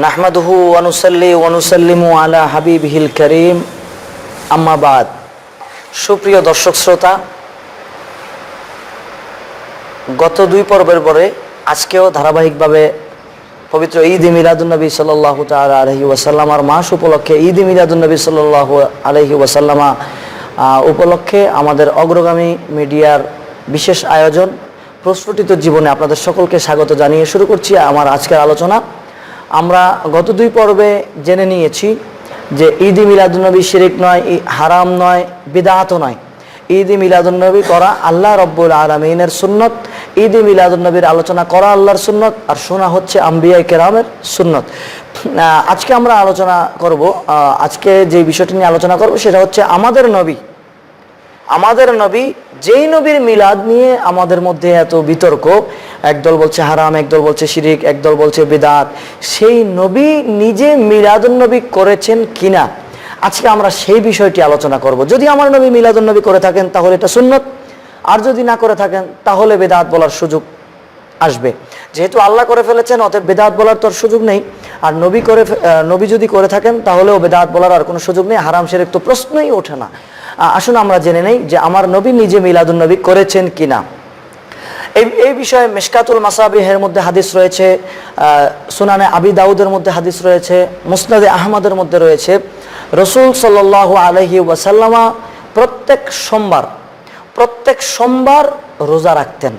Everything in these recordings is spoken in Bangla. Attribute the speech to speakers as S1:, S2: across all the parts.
S1: নাহমাদুহু ওয়ানুসাল্লি ওয়ানুসাল্লিমু আলা হাবিবিহিল করিম। আম্মাবাদ সুপ্রিয় দর্শক শ্রোতা, গত দুই পর্বের পরে আজকেও ধারাবাহিকভাবে পবিত্র ঈদ মিলাদুলনবী সাল্লাহ তাল আলহি ওয়াসাল্লামার মাস উপলক্ষে ঈদ মিলাদুলনবী সাল্লাহ আলহি ওয়াসাল্লামা উপলক্ষে আমাদের অগ্রগামী মিডিয়ার বিশেষ আয়োজন প্রস্ফুটিত জীবনে আপনাদের সকলকে স্বাগত জানিয়ে শুরু করছি আমার আজকের আলোচনা। আমরা গত দুই পর্বে জেনে নিয়েছি যে ঈদ মিলাদুলনবী শিরিক নয় হারাম নয় বিদাতও নয়। ঈদ মিলাদুলনবী করা আল্লাহ রব্বুল আলমিনের সুন্নত। ঈদ মিলাদুলনবীর আলোচনা করা আল্লাহর সুন্নত আর শোনা হচ্ছে আম্বিয়াই কেরামের সুন্নত। আজকে আমরা আলোচনা করব আজকে যে বিষয়টি নিয়ে আলোচনা করব সেটা হচ্ছে আমাদের নবী আমাদের নবী, যেই নবীর মিলাদ নিয়ে আমাদের মধ্যে এত বিতর্ক একদল বলছে হারাম একদল বলছে শিরিক একদল বলছে বেদাত, সেই নবী নিজে মিলাদুন নবী করেছেন কিনা? আজকে আমরা সেই বিষয়টি আলোচনা করব। যদি আমার নবী মিলাদুন নবী করে থাকেন, তাহলে এটা সুন্নত। আর যদি না করে থাকেন, তাহলে বেদাত বলার সুযোগ আসবে। যেহেতু আল্লাহ করে ফেলেছেন, অতএব বেদাত বলার তোর সুযোগ নেই। আর নবী করে নবী যদি করে থাকেন, তাহলেও বেদাত বলার আর কোনো সুযোগ নেই। হারাম শেরেক তো প্রশ্নই ওঠে না। আসুন আমরা জেনে নেই যে আমার নবী নিজে মিলাদুন নবী করেছেন কিনা। এই এই বিষয়ে মেশকাতুল মাসাবিহের মধ্যে হাদিস রয়েছে সুনানে আবি দাউদের মধ্যে হাদিস রয়েছে, মুসনাদে আহমদের মধ্যে রয়েছে। রসুল সাল্লাহ আলহি ওয়াসাল্লামা প্রত্যেক সোমবার প্রত্যেক সোমবার রোজা রাখতেন,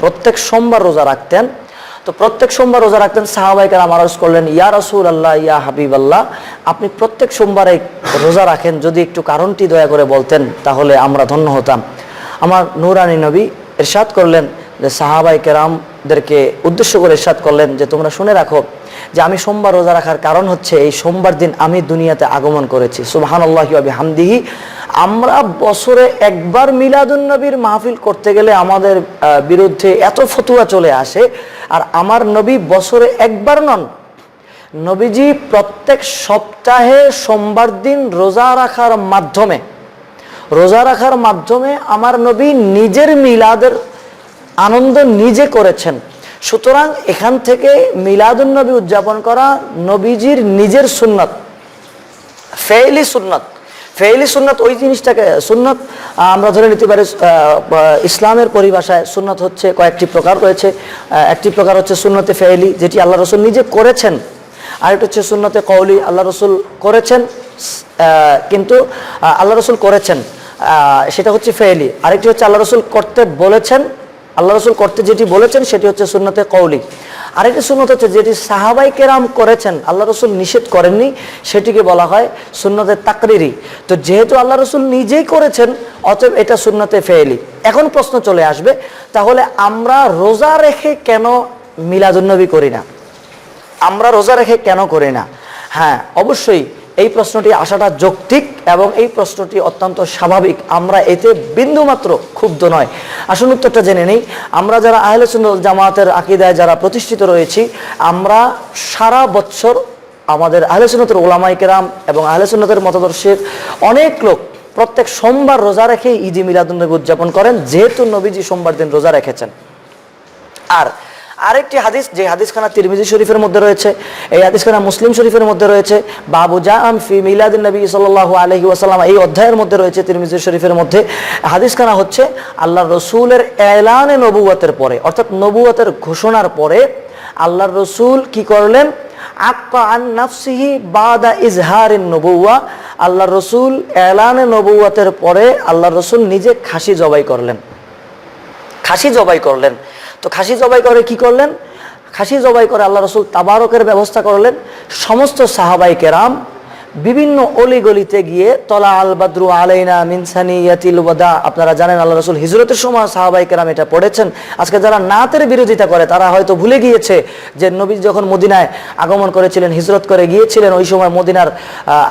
S1: প্রত্যেক সোমবার রোজা রাখতেন। তো প্রত্যেক সোমবার রোজা রাখতেন সাহাবাইকার আমার আরজ করলেন, ইয়া রসুল আল্লাহ ইয়া হাবিব আল্লাহ আপনি প্রত্যেক সোমবারে রোজা রাখেন, যদি একটু কারণটি দয়া করে বলতেন, তাহলে আমরা ধন্য হতাম। আমার নুরানি নবী এরশাদ করলেন যে, সাহাবাই কেরামদেরকে উদ্দেশ্য করে এরশাদ করলেন যে, তোমরা শুনে রাখো যে, আমি সোমবার রোজা রাখার কারণ হচ্ছে, এই সোমবার দিন আমি দুনিয়াতে আগমন করেছি। সুবাহান আল্লাহ হামদিহি আমরা বছরে একবার মিলাদুন নবীর মাহফিল করতে গেলে আমাদের বিরুদ্ধে এত ফতুয়া চলে আসে। আর আমার নবী বছরে একবার নন। নবীজি প্রত্যেক সপ্তাহে সোমবার দিন রোজা রাখার মাধ্যমে, রোজা রাখার মাধ্যমে আমার নবী নিজের মিলাদের আনন্দ নিজে করেছেন। সুতরাং এখান থেকে মিলাদুন নবী উদযাপন করা নবীজির নিজের সুন্নত, ফেইলি সুন্নত। ফেইলি সুন্নত ওই জিনিসটাকে, সুন্নত আমরা ধরে নিতে পারি ইসলামের পরিভাষায় সুন্নত হচ্ছে কয়েকটি প্রকার রয়েছে। একটি প্রকার হচ্ছে সুন্নতে ফেইলি, যেটি আল্লাহ রসুল নিজে করেছেন। আরেকটা হচ্ছে সুন্নতে কৌলি আল্লাহ রসুল করেছেন কিন্তু আল্লাহ রসুল করেছেন সেটা হচ্ছে ফেইলি। আরেকটি হচ্ছে আল্লাহ রসুল করতে বলেছেন, আল্লাহ রসুল করতে যেটি বলেছেন, সেটি হচ্ছে সুন্নতে কৌলি আরেকটি সুন্নত হচ্ছে যেটি সাহাবাই কেরাম করেছেন, আল্লাহ রসুল নিষেধ করেননি, সেটিকে বলা হয় সুন্নতে তাকরিরি। তো যেহেতু আল্লাহ রসুল নিজেই করেছেন, অতএব এটা সুন্নতে ফেয়েলি এখন প্রশ্ন চলে আসবে, তাহলে আমরা রোজা রেখে কেন মিলাদুন্নবী করি না? আমরা রোজা রেখে কেন করি না? হ্যাঁ অবশ্যই এই প্রশ্নটি আসাটা যৌক্তিক এবং এই প্রশ্নটি অত্যন্ত স্বাভাবিক। আমরা এতে বিন্দুমাত্র ক্ষুব্ধ নয়। আসল উত্তরটা জেনে নেই। আমরা যারা আহলে সুন্নাত জামাতের আকিদায় যারা প্রতিষ্ঠিত রয়েছি, আমরা সারা বছর আমাদের আহলে সুন্নতের ওলামাই কেরাম এবং আহলে সুন্নতের মতাদর্শের অনেক লোক প্রত্যেক সোমবার রোজা রেখে ঈদি মিলাদুন্নবী উদযাপন করেন, যেহেতু নবীজি সোমবার দিন রোজা রেখেছেন। আর আরেকটি হাদিস, যে হাদিসখানা তিরমিজি শরীফের মধ্যে রয়েছে, এই হাদিসখানা মুসলিম শরীফের মধ্যে রয়েছে, বাবু জাম ফি মিলাদিন নবী সাল্লাল্লাহু আলাইহি ওয়াসাল্লাম, এই অধ্যায়ের মধ্যে রয়েছে তিরমিজি শরীফের মধ্যে। হাদিসখানা হচ্ছে আল্লাহ রসুলের এলানে নবুয়তের পরে, অর্থাৎ নবুয়তের ঘোষণার পরে আল্লাহর রসুল কি করলেন? আক্কা আন নাফসিহি বাদা ইজহারিন নবুয়া আল্লাহ রসুল এলানে নবুয়তের পরে আল্লাহ রসুল নিজে খাসি জবাই করলেন। খাসি জবাই করলেন। তো খাসি জবাই করে কি করলেন? খাসি জবাই করে আল্লাহ রসুল তাবারকের ব্যবস্থা করলেন। সমস্ত সাহাবাই কেরাম বিভিন্ন অলিগলিতে গিয়ে তলা আল বাদ্রু আলাইনা মিনসানি ইয়াতিল ওয়াদা আপনারা জানেন আল্লাহ রসুল হিজরতের সময় সাহাবাই কেরাম এটা পড়েছেন। আজকে যারা নাতের বিরোধিতা করে, তারা হয়তো ভুলে গিয়েছে যে নবী যখন মদিনায় আগমন করেছিলেন, হিজরত করে গিয়েছিলেন, ওই সময় মদিনার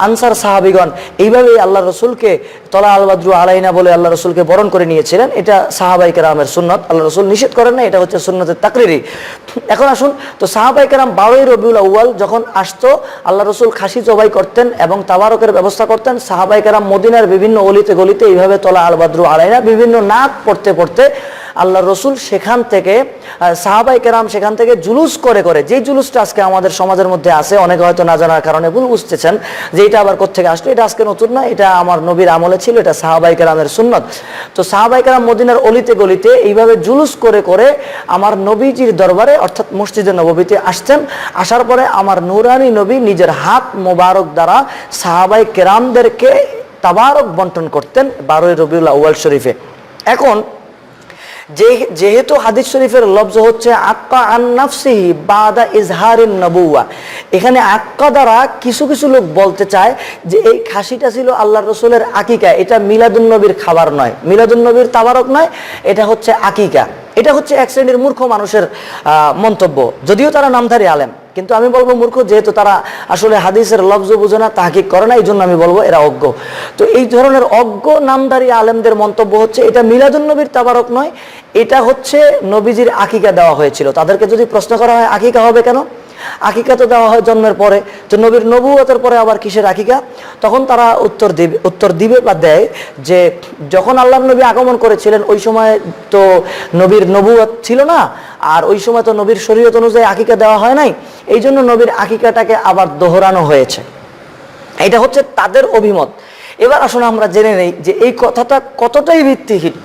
S1: আনসার সাহাবিগণ এইভাবেই আল্লাহ রসুলকে তলা আলবাদ্রু আলাইনা বলে আল্লাহ রসুলকে বরণ করে নিয়েছিলেন। এটা সাহাবাই কেরামের সুন্নত। আল্লাহ রসুল নিষেধ করেন না এটা হচ্ছে সুন্নতের তাকরিরি এখন আসুন, তো সাহাবাই কেরাম বারোই রবিউল আউ্য়াল যখন আসতো, আল্লাহ রসুল খাসি জবাই করতেন এবং তাবারকের ব্যবস্থা করতেন। সাহাবাই কেরাম মদিনার বিভিন্ন অলিতে গলিতে এইভাবে তলা আলবাদ্রু আলাইনা, বিভিন্ন নাক পড়তে পড়তে আল্লাহ রসুল সেখান থেকে সাহাবাই কেরাম সেখান থেকে জুলুস করে করে যে জুলুসটা আজকে আমাদের সমাজের মধ্যে আছে, অনেকে হয়তো না জানার কারণে ভুল বুঝতেছেন, যে এটা আবার কোথেকে আসলো, এটা আজকে নতুন না, এটা আমার নবীর আমলে ছিল, এটা সাহাবাই কেরামের সুন্নত। তো সাহাবাই কেরাম মদিনার অলিতে গলিতে এইভাবে জুলুস করে করে আমার নবীজির দরবারে, অর্থাৎ মসজিদে নবীতে আসতেন আসার পরে আমার নুরানি নবী নিজের হাত মোবারক দ্বারা সাহাবাই কেরামদেরকে তাবারক বন্টন করতেন বারোই রবিউল আউয়াল শরীফে। এখন যেহেতু হাদিস শরীফের লব্জ হচ্ছে আক্কা আন নাফসিহি বাদা ইজহারিন নবুয়া। এখানে আক্কা দ্বারা কিছু কিছু লোক বলতে চায় যে, এই খাসিটা ছিল আল্লাহ রসুলের আকিকা। এটা মিলাদুল নবীর খাবার নয়। মিলাদুল নবীর তাবারক নয়, এটা হচ্ছে আকিকা। এটা হচ্ছে এক শ্রেণির মূর্খ মানুষের মন্তব্য। যদিও তারা নামধারী আলেম। কিন্তু আমি বলব মূর্খ, যেহেতু তারা আসলে হাদিসের লব্জ বুঝে না, তাহাকিক করে না এই জন্য আমি বলব এরা অজ্ঞ। তো এই ধরনের অজ্ঞ নামদারী আলেমদের মন্তব্য হচ্ছে, এটা মিলাদুল নবীর তাবারক নয়, এটা হচ্ছে নবীজির আকিকা দেওয়া হয়েছিল। তাদেরকে যদি প্রশ্ন করা হয়, আকিকা হবে কেন? আকিকা তো দেওয়া হয় জন্মের পরে, তো নবীর নবুয়তের পরে আবার কিসের আকিকা? তখন তারা উত্তর দিবে উত্তর দিবে বা দেয় যে যখন আল্লাহ নবী আগমন করেছিলেন, ওই সময় তো নবীর নবুয়ত ছিল না, আর ওই সময় তো নবীর শরীয়ত অনুযায়ী আকিকা দেওয়া হয় নাই। এই জন্য নবীর আকিকাটাকে আবার দোহরানো হয়েছে। এটা হচ্ছে তাদের অভিমত। এবার আসলে আমরা জেনে নেই যে এই কথাটা কতটাই ভিত্তিহীন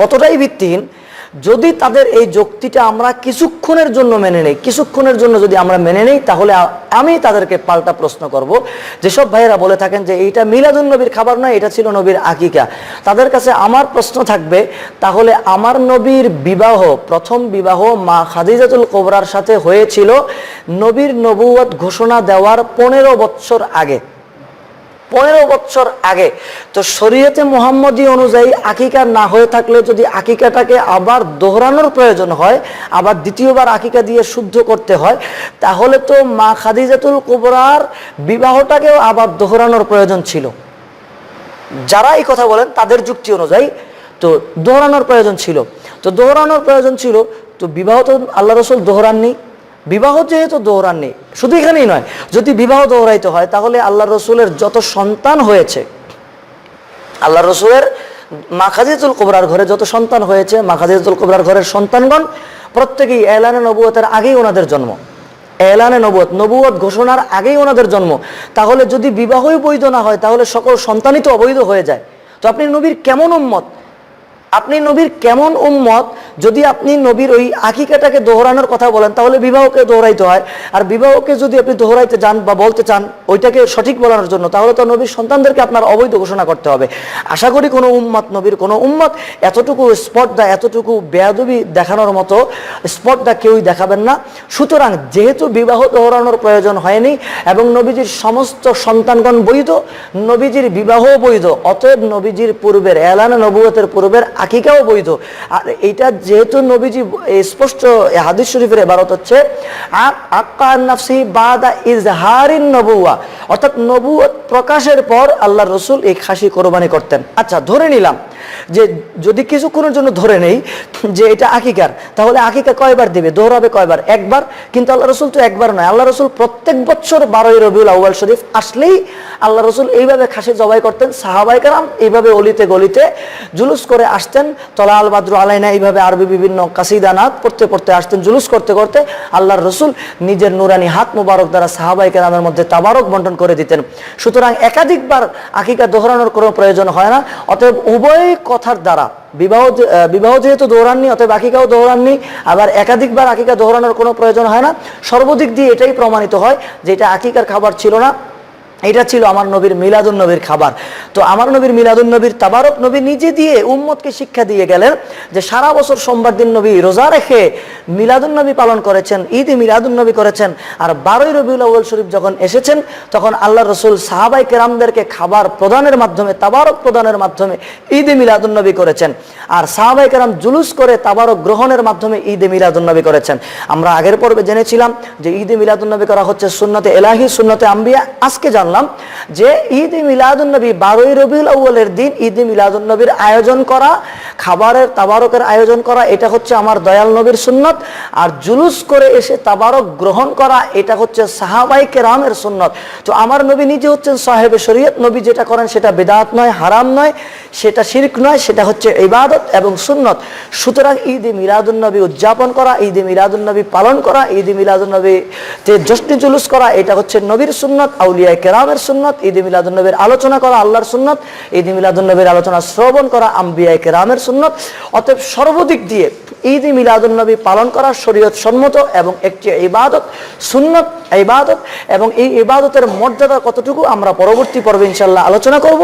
S1: কতটাই ভিত্তিহীন যদি তাদের এই যুক্তিটা আমরা কিছুক্ষণের জন্য মেনে নেই, কিছুক্ষণের জন্য যদি আমরা মেনে নেই, তাহলে আমি তাদেরকে পাল্টা প্রশ্ন করব। যেসব ভাইয়েরা বলে থাকেন যে এইটা মিলাদুন নবীর খাবার নয়, এটা ছিল নবীর আকিকা। তাদের কাছে আমার প্রশ্ন থাকবে, তাহলে আমার নবীর বিবাহ, প্রথম বিবাহ মা খাদিজাতুল কোবরার সাথে হয়েছিল নবীর নবুয়ত ঘোষণা দেওয়ার পনেরো বৎসর আগে। পনেরো বছর আগে। তো শরীয়তে মোহাম্মদী অনুযায়ী আকিকা না হয়ে থাকলে যদি আকিকাটাকে আবার দোহরানোর প্রয়োজন হয়, আবার দ্বিতীয়বার আকিকা দিয়ে শুদ্ধ করতে হয়, তাহলে তো মা খাদিজাতুল কুবরার বিবাহটাকেও আবার দোহরানোর প্রয়োজন ছিল। যারা এই কথা বলেন, তাদের যুক্তি অনুযায়ী তো দোহরানোর প্রয়োজন ছিল। তো দোহরানোর প্রয়োজন ছিল, তো বিবাহ তো আল্লাহ রসুল দোহরাননি বিবাহ যেহেতু দোহরাননি শুধু এখানেই নয়, যদি বিবাহ দোহরাইতে হয়, তাহলে আল্লাহ রসুলের যত সন্তান হয়েছে আল্লাহ রসুলের মাখাজিতুল কোবরার ঘরে যত সন্তান হয়েছে মাখাজিতুল কোবরার ঘরের সন্তানগণ প্রত্যেকেই এলানে নবুয়তের আগেই ওনাদের জন্ম। এলানে নবুয়ত নবুয়ত ঘোষণার আগেই ওনাদের জন্ম। তাহলে যদি বিবাহই বৈধ না হয়, তাহলে সকল সন্তানই তো অবৈধ হয়ে যায়। তো আপনি নবীর কেমন উম্মত? আপনি নবীর কেমন উম্মত? যদি আপনি নবীর ওই আকিকাটাকে দোহরানোর কথা বলেন, তাহলে বিবাহকে দোহরাইতে হয়। আর বিবাহকে যদি আপনি দোহরাইতে চান বা বলতে চান, ওইটাকে সঠিক বলানোর জন্য, তাহলে তো নবীর সন্তানদেরকে আপনার অবৈধ ঘোষণা করতে হবে। আশা করি কোনো উম্মত, নবীর কোনো উম্মত এতটুকু স্পর্ধা, এতটুকু বেয়াদবি দেখানোর মতো স্পর্ধা কেউই দেখাবেন না। সুতরাং যেহেতু বিবাহ দোহরানোর প্রয়োজন হয়নি এবং নবীজির সমস্ত সন্তানগণ বৈধ, নবীজির বিবাহ বৈধ, অতএব নবীজির পূর্বের এলানা নবুয়তের পূর্বের আকিকাও বৈধ। আর এইটা যেহেতু নবীজি স্পষ্ট হাদিস শরীফের এবারত হচ্ছে ইজহারিন অর্থাৎ নবুয় প্রকাশের পর আল্লাহ রসুল এই খাসি কোরবানি করতেন। আচ্ছা ধরে নিলাম যে যদি কিছুক্ষণের জন্য ধরে নেই যে এটা আকিকার, তাহলে আকিকা কয়বার দিবে? দোহরাবে কয়বার? একবার? কিন্তু আল্লাহ রসুল তো একবার নয়। আল্লাহ রসুল প্রত্যেক বছর বারোই রবিউল আউয়াল শরীফ আসলেই আল্লাহ রসুল এইভাবে খাসি জবাই করতেন। সাহাবাই কারাম এইভাবে অলিতে গলিতে জুলুস করে আসতেন। তলা আল বাদ্রু আলাইনা এইভাবে আরবি বিভিন্ন কাসিদানাত পড়তে পড়তে আসতেন, জুলুস করতে করতে আল্লাহর রসুল নিজের নুরানি হাত মুবারক দ্বারা সাহাবাই কেরামের মধ্যে তাবারক বন্টন করে দিতেন। সুতরাং একাধিকবার আকিকা দোহরানোর কোনো প্রয়োজন হয় না। অতএব উভয় কথার দ্বারা। বিবাহ বিবাহ যেহেতু দৌড়াননি, অতএব আকিকাও দৌড়াননি, আবার একাধিকবার আকিকা দৌড়ানোর কোনো প্রয়োজন হয় না। সর্বদিক দিয়ে এটাই প্রমাণিত হয় যে এটা আকিকার খাবার ছিল না। এটা ছিল আমার নবীর মিলাদুন নবীর খাবার। তো আমার নবীর মিলাদুন নবীর তাবারক নবী নিজে দিয়ে উম্মতকে শিক্ষা দিয়ে গেলেন যে সারা বছর সোমবার দিন নবী রোজা রেখে মিলাদুন নবী পালন করেছেন, ঈদ মিলাদুন নবী করেছেন। আর বারোই রবিউল আউ্ল শরীফ যখন এসেছেন, তখন আল্লাহ রসুল সাহাবাই কেরামদেরকে খাবার প্রদানের মাধ্যমে, তাবারক প্রদানের মাধ্যমে ঈদ মিলাদুন নবী করেছেন। আর সাহাবাই কেরাম জুলুস করে তাবারক গ্রহণের মাধ্যমে ঈদ মিলাদুন নবী করেছেন। আমরা আগের পর্বে জেনেছিলাম যে ঈদ মিলাদুন নবী করা হচ্ছে সুন্নতে এলাহি, সুন্নতে আম্বিয়া। আজকে জানলাম যে ঈদ মিলাদুল নবী বারোই রবিউল আউ্বলের দিন ঈদ মিলাদুল নবীর আয়োজন করা খাবারের তাবারকের আয়োজন করা, এটা হচ্ছে আমার দয়াল নবীর সুন্নত। আর জুলুস করে এসে তাবারক গ্রহণ করা, এটা হচ্ছে সাহাবাই কেরামের সুন্নত। তো আমার নবী নিজে হচ্ছেন সাহেবে শরীয়ত, নবী যেটা করেন সেটা বেদাত নয়, হারাম নয়, সেটা শিরক নয়, সেটা হচ্ছে ইবাদত এবং সুন্নত। সুতরাং ঈদ মিলাদুন্নবী উদযাপন করা, ঈদ মিলাদুন্নবী পালন করা, ঈদ যে জশ্নি জুলুস করা, এটা হচ্ছে নবীর সুন্নত আউলিয়া কেরামের সুন্নত। ঈদ মিলাদুন্নবীর আলোচনা করা, আল্লাহর সুন্নত। ঈদ মিলাদুন্নবীর আলোচনা, শ্রবণ করা আম্বিয়া কেরামের সুন্নত। অতএব সর্বদিক দিয়ে ঈদ মিলাদুলনবী পালন করা শরীয়ত সম্মত এবং একটি ইবাদত, সুন্নত ইবাদত এবং এই ইবাদতের মর্যাদা কতটুকু আমরা পরবর্তী পর্বে ইনশাল্লাহ আলোচনা করব।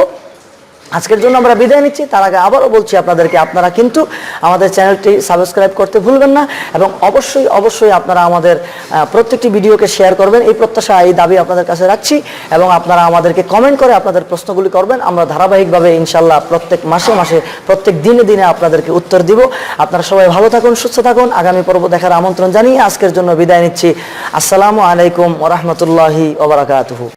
S1: আজকের জন্য আমরা বিদায় নিচ্ছি। তার আগে আবারও বলছি আপনাদেরকে, আপনারা কিন্তু আমাদের চ্যানেলটি সাবস্ক্রাইব করতে ভুলবেন না এবং অবশ্যই অবশ্যই আপনারা আমাদের প্রত্যেকটি ভিডিওকে শেয়ার করবেন। এই প্রত্যাশা, এই দাবি আপনাদের কাছে রাখছি এবং আপনারা আমাদেরকে কমেন্ট করে আপনাদের প্রশ্নগুলি করবেন। আমরা ধারাবাহিকভাবে ইনশাল্লাহ প্রত্যেক মাসে মাসে, প্রত্যেক দিনে দিনে আপনাদেরকে উত্তর দিব। আপনারা সবাই ভালো থাকুন, সুস্থ থাকুন। আগামী পর্ব দেখার আমন্ত্রণ জানিয়ে আজকের জন্য বিদায় নিচ্ছি। আসসালামু আলাইকুম ওরহমতুল্লাহি ওবরাকাতুহু